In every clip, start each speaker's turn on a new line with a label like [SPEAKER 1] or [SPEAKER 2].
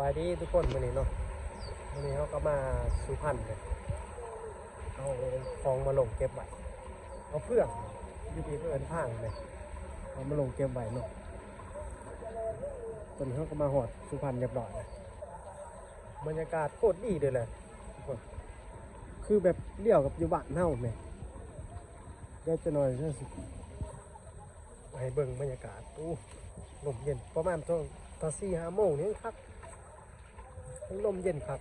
[SPEAKER 1] บายดีทุกคนวันนี้เนาะวันนี้เขาก็มาสุพรรณเลยเอาของมาลงเก็บไว้เอาเพื่องยูดีเพื่อนพังเลยเอามาลงเก็บไว้เนาะตอนนี้เขาก็มาหอดสุพรรณเรียบร้อยเลยบรรยากาศโคตรดีเลยแหละทุกคนคือแบบเลี้ยวกับอยู่บ้านเน่าเนี่ยเดี๋ยวจะหน่อยจะสิให้เบิ่งบรรยากาศอู้ลมเย็นประมาณตอนตอนสี่ห้าโมงนี่ครับ ทั้งลมเย็นครับ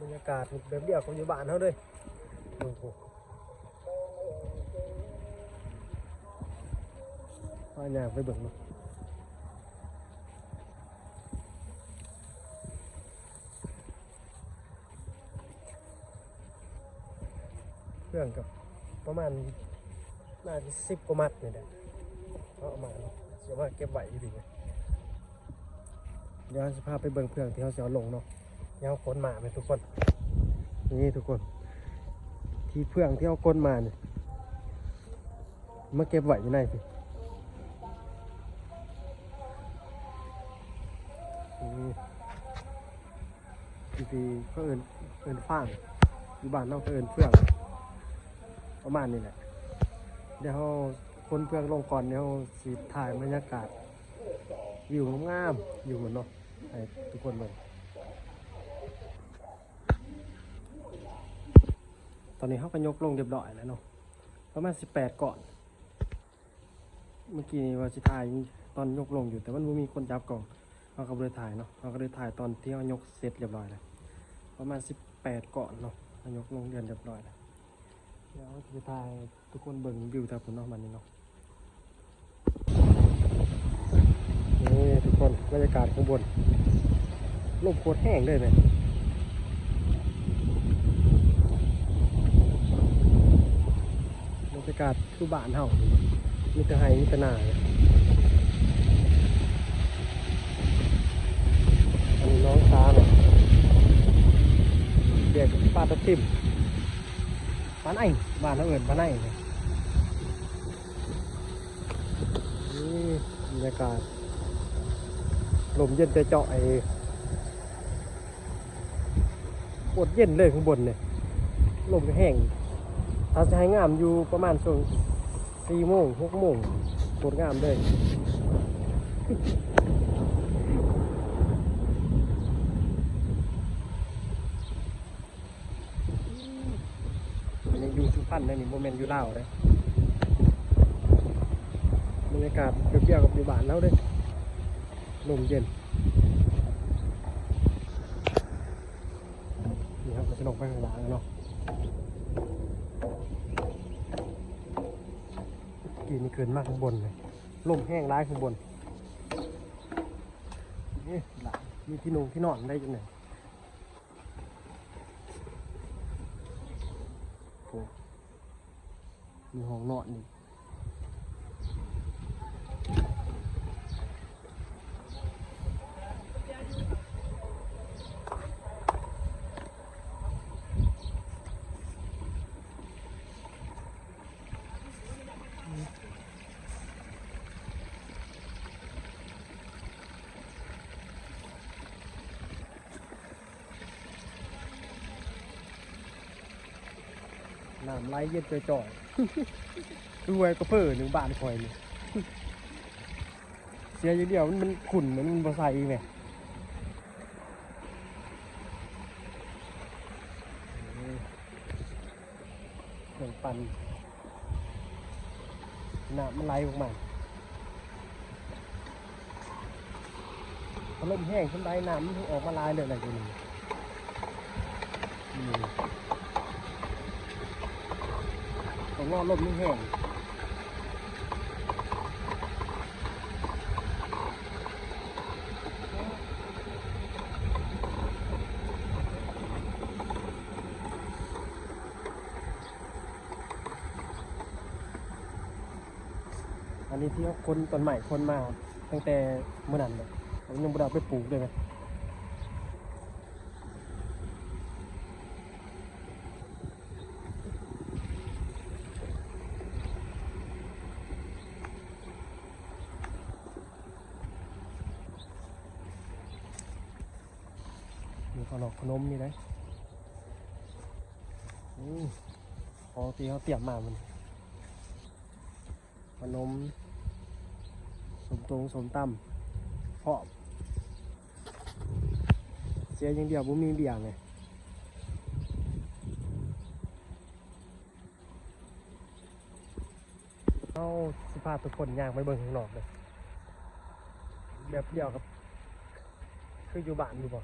[SPEAKER 1] บรรยากาศแบบเดียวกับอยู่บ้านเขาเลยโอ้โหพาอยางไปเบิ่งเนาะเครื่องกับประมาณน่าจะสิบกว่ามัดนี่แหละเอามาเนาะเดี๋ยวว่าเก็บไว้อยู่ดีไง เดี๋ยวจะพาไปเบิ่งเพื่องที่เขาเสียลงเนาะเดี๋ยวเอาก้นมาไหมทุกคน นี่ทุกคน ที่เพื่องที่เอาก้นมาเนี่ยมาเก็บไว้อยู่ในพี่นี่ทีทีก็เอินเอินฟ้างอยู่บ้านนอกก็เอินเพื่องประมาณนี้แหละ เดี๋ยวคนเพื่องลงก่อนเดี๋ยวสีถ่ายบรรยากาศวิวงามๆอยู่เนาะ ให้ทุกคนเลยตอนนี้เขาก็ยกลงเรียบร้อยแล้วเนาะประมาณสิบแปดก่อน เมื่อกี้นี่ว่าจะถ่ายตอนยกลงอยู่แต่มันมีคนจับกล่องเราก็เลยถ่ายเนาะเราก็เลยถ่ายตอนที่เขายกเสร็จเรียบร้อยแล้วประมาณสิบแปดก่อนเนาะเรายกลงเรียนเรียบร้อยแล้วเดี๋ยวจะถ่ายทุกคนเบิ่งวิวแต่ผมเนาะมันนี่เนาะนี่ทุกคนบรรยากาศข้างบน ลมโคตรแห้งเลยเนี่ยบรรยากาศคือบ้านเฮามีแต่ไฮมีแต่นาอันนี้น้องช้าเนี่ยเด็กปลาตะทิมบ้านไอ้บ้านเราเอิญบ้านไอ้เนี่ยนี่บรรยากาศลมเย็นจะเจาะไอ ปวดเย็นเลยข้างบนเนี่ยลมก็แห้งถ้าจะให้งามอยู่ประมาณช่วงสี่โมงหกโมงปวดงามเลยอันนี้อยู่สุพรรณนะนี่โมเมนต์อยู่ลาเลยบรรยากาศเปรี้ยบๆกับอยู่บ้านแล้วเด้ลมเย็น นี่ครับเราจะลง ไปข้างล่างเนาะกี่นี่เกินมากข้างบนเลยลมแห้งร้ายข้างบนนี่หลังมีที่นุ่งที่นอนได้ยังไงโอ้มีห้องนอนนี่ น้ำไหลเย็นจ่อยๆรวยก็เพิ่อหนึ่งบาทคอยนี่เสียอย่างเดียวมันมันขุ่นมันมันบะใสไงเครื่องปั่นน้ำมันไหลออกมาพอลมแห้งขึ้นได้น้ำมันออกมาลายเลยอะไรตัวนี้นี่ ของรอลมนี่แห้งอันนี้ที่เขาคนต้นใหม่คนมาตั้งแต่เมื่อนั้นเลยผมยังบ่ได้เอาไปปลูกเลยไหม มีขนมขนมนี่เลยอืมของที่เขาเตรียมมามันขนม สมตรงสมตำเพาะเสียอย่างเดียวบ่มีเบียร์ไงเอาสิพทุกคนย่างไปเบิ่งข้างนอกเลยแบบเดียวกับ คืออยู่บ้านอยู่บ่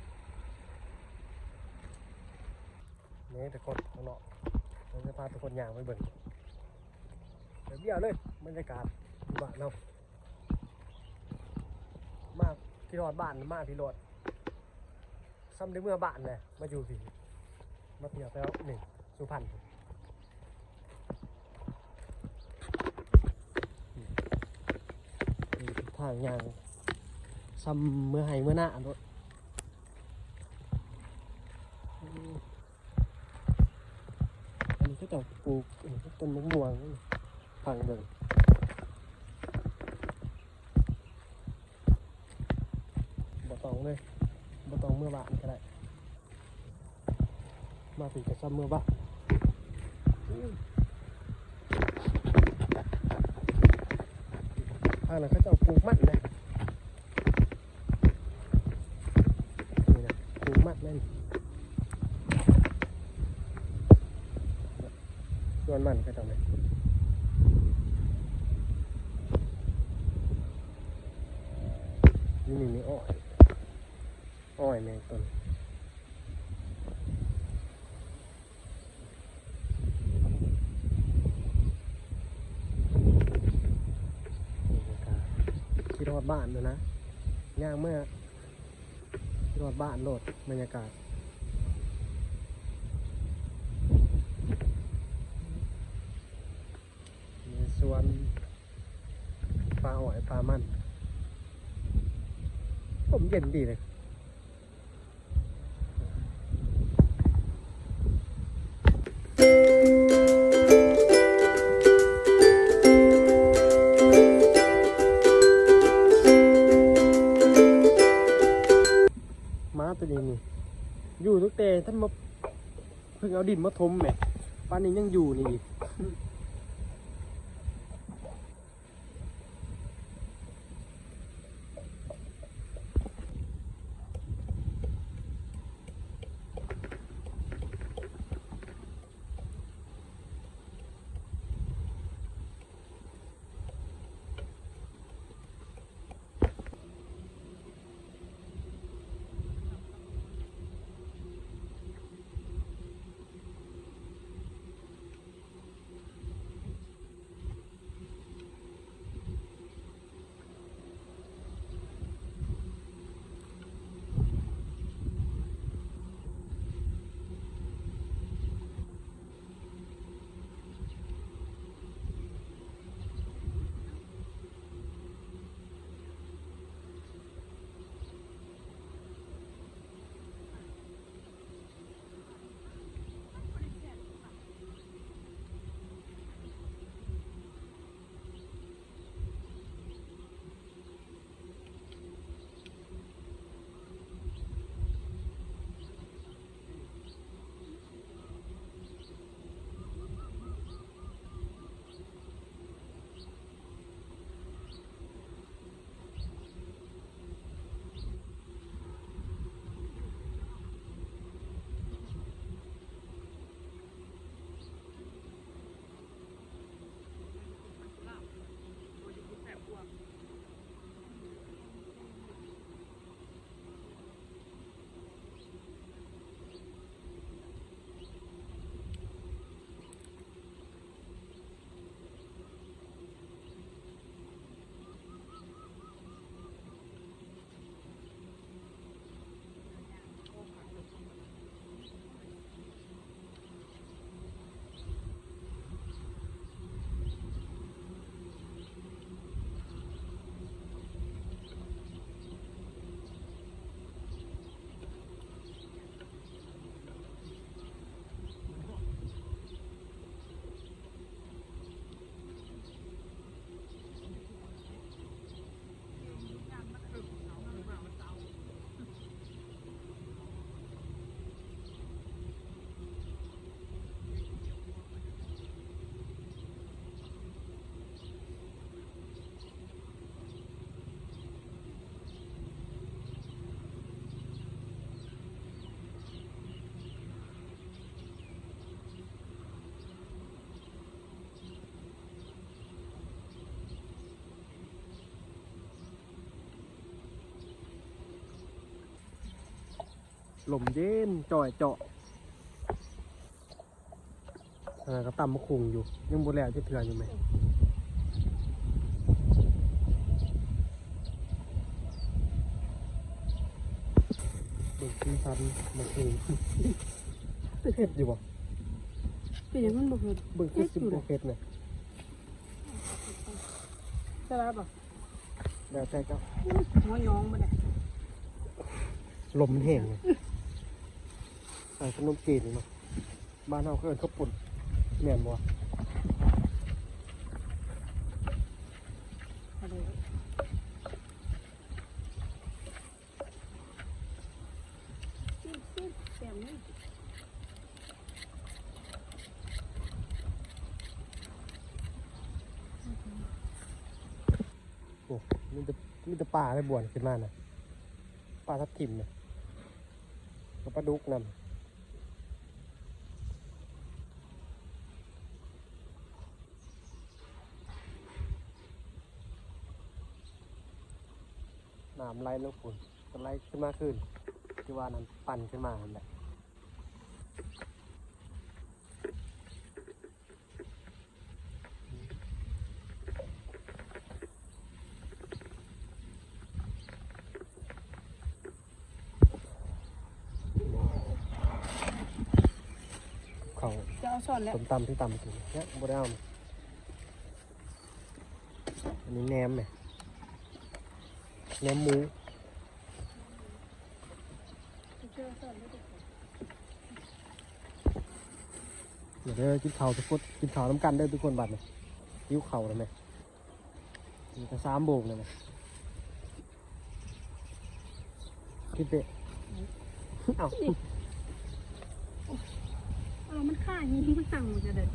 [SPEAKER 1] นี่ทุกคนข้างนอกเราจะพาทุกคนย่างไปเบิ่งแบบเดียวเลยบรรยากาศอยู่บ้านเรามากที่รอดบ้านมากที่รอดซ้ำในเมื่อบ้านเลยมาอยู่สิมาเที่ยวไปแล้วหนึ่งสุพรรณนี่ทางย่างซ้ำเมื่อไห้เมื่อหน้าอันรถ อันนี้ก็จะปลูกอันนี้ก็ต้นมะม่วงนี่พังเบิ่งบ่ต้องเลยบ่ต้องเมื่อบ้านก็ได้ มาถึงจะซ้ำเมื่อบ้านทางนั้นเขาจะเอาปลูกมันนะนี่นะปลูกมัดนั่น ส่วนมันก็ทำไมนี่นี่นี่อ้อย อ้อยแมงต้นที่รอดบ้านเลยนะย่างเมื่อรอดบ้านโลดบรรยากาศมีสวน ปลามันผมเย็นดีเลยมาตัวนี้นี่อยู่ทุกเตท่านมาเพิ่งเอาดินมาทมแหม่ป้านนี้ยังอยู่นี่ ลมเย็นจ่อยเจาะอ่าก็ตำมะคุงอยู่ ยังบ่แล้วจะเถื่ออยู่ไหมเบิ่งซีซันมะคุงเผ็ดอยู่บ่
[SPEAKER 2] เป็นอย่างนั้นบ่เพิ่น
[SPEAKER 1] เบิ่งคือสิบ่เผ็ดน่ะ
[SPEAKER 2] ใช่แล้วบ่
[SPEAKER 1] แล้วแต่เจ้า
[SPEAKER 2] หัวยองบ่ได้
[SPEAKER 1] ลมมันแห้งเลย ใส่ขนมจีนนี่เนาะบ้านเราก็เอิ้นข้าวปุ่นแม่นบ่
[SPEAKER 2] อะไรซิซิแซ่บนี่
[SPEAKER 1] โอ้มีแต่มีแต่ปลาเลยบ่วนขึ้นมาน่ะปลาทับทิมน่ะกับปลาดุกนำ น้ำไหลลงฝุ่นก็ไหลขึ้นมาขึ้นที่ว่านั้นปั่นขึ้นมานั่นแหละเขา
[SPEAKER 2] จะเอาซ่อนแล้ว
[SPEAKER 1] ต้มตำที่ตำกินเนี่ยบ่ได้เอามาอันนี้แหนมเนี่ยแหนมหมู
[SPEAKER 2] จะ เอาซ่อนแล้ว
[SPEAKER 1] เดี๋ยวเด้อกินข้าวทุกคนกินข้าวน้ำกันเด้ทุกคนบัดเนี่ยยิ้วเข่าวเลยไหมมีแต่สามโบกเลยไหมคิดเปะเอ้า
[SPEAKER 2] อ้ามันฆ่ายิงมันสั่งมันจะเด็ด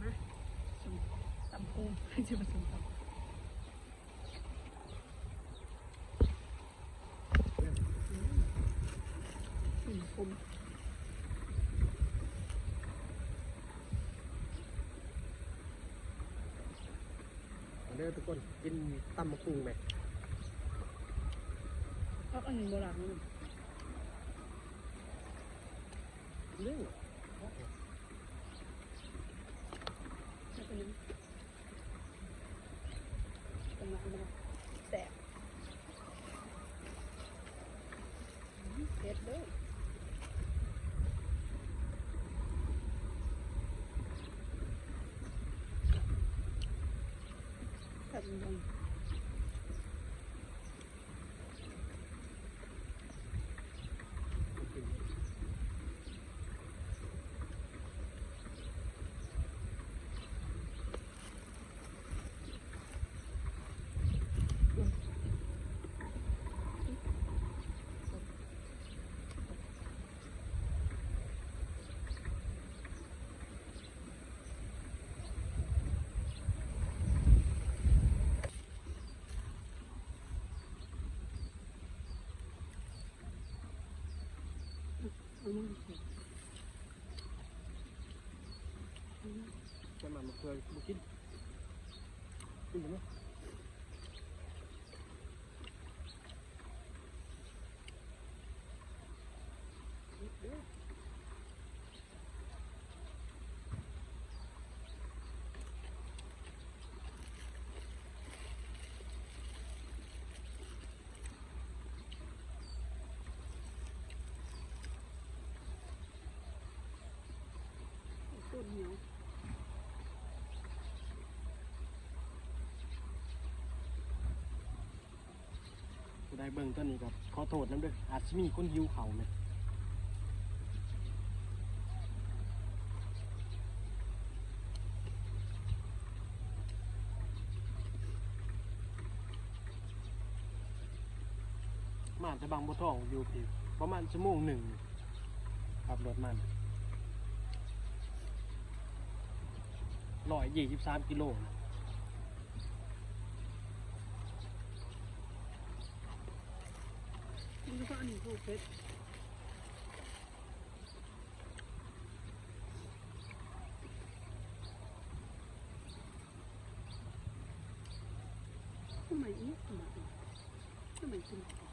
[SPEAKER 2] มาตำปูให้จะผสมตำอืมปู
[SPEAKER 1] เด้อทุก คนกินตำมะกรูดไหม
[SPEAKER 2] เอาอันนี้โบราณนี่
[SPEAKER 1] เรื่อง
[SPEAKER 2] แล้วก็นี้เป็นมาเป็นมาแสบอืมเผ็ดเด้อ แบบนี้เอามาเผ็ด
[SPEAKER 1] จะมามะเขือบุกินกินไหม
[SPEAKER 2] ต้นเหนียว
[SPEAKER 1] ผู้ใดเบิ่งตัวนี้ก็ขอโทษน้ำเด้ออาจจะมีคนหิวเขาไหมมาจะบางบัวทองอยู่ผิวประมาณชั่วโมงหนึ่งขับรถมันร้อยยี่สิบสามกิโลนะ
[SPEAKER 2] do Pedro. Toma isso, mano. Toma isso.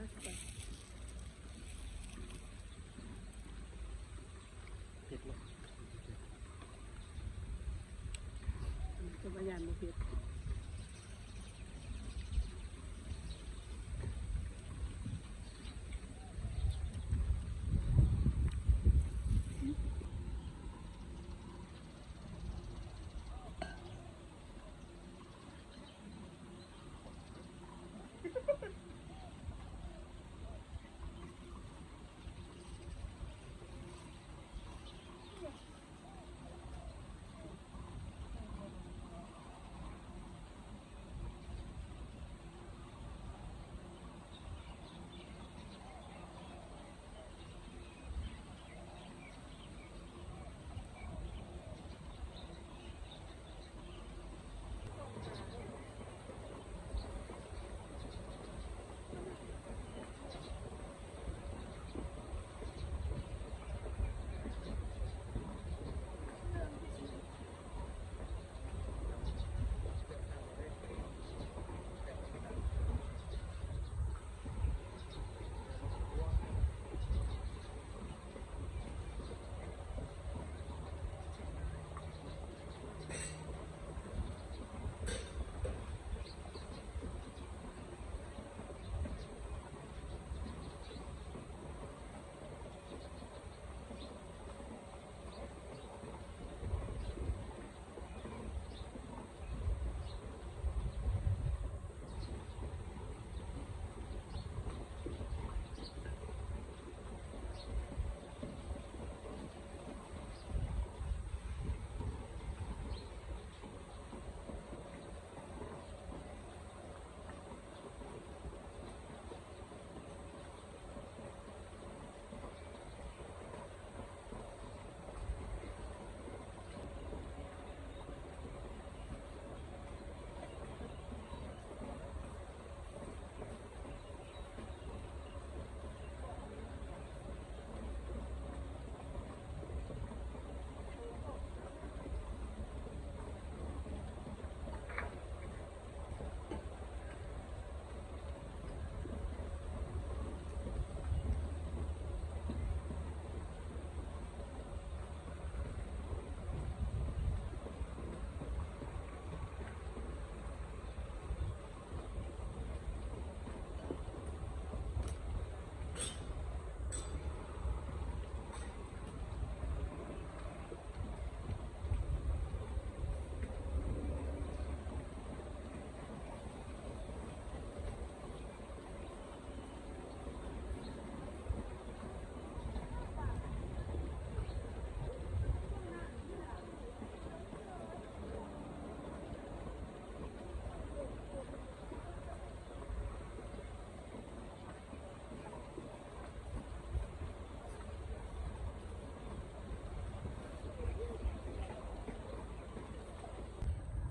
[SPEAKER 2] พ
[SPEAKER 1] ยา
[SPEAKER 2] สไป
[SPEAKER 1] เผ็ดเนาะ
[SPEAKER 2] จะพยายามมาเด็
[SPEAKER 1] ด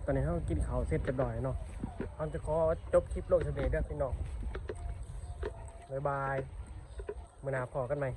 [SPEAKER 1] อนนี้เรากินข้าวเสร็จเรียบร้อยเนาะเราจะขอจบคลิปโลกเสน่ห์ด้อพี่น้องบ๊ายบายมื่อนาพอกันไหม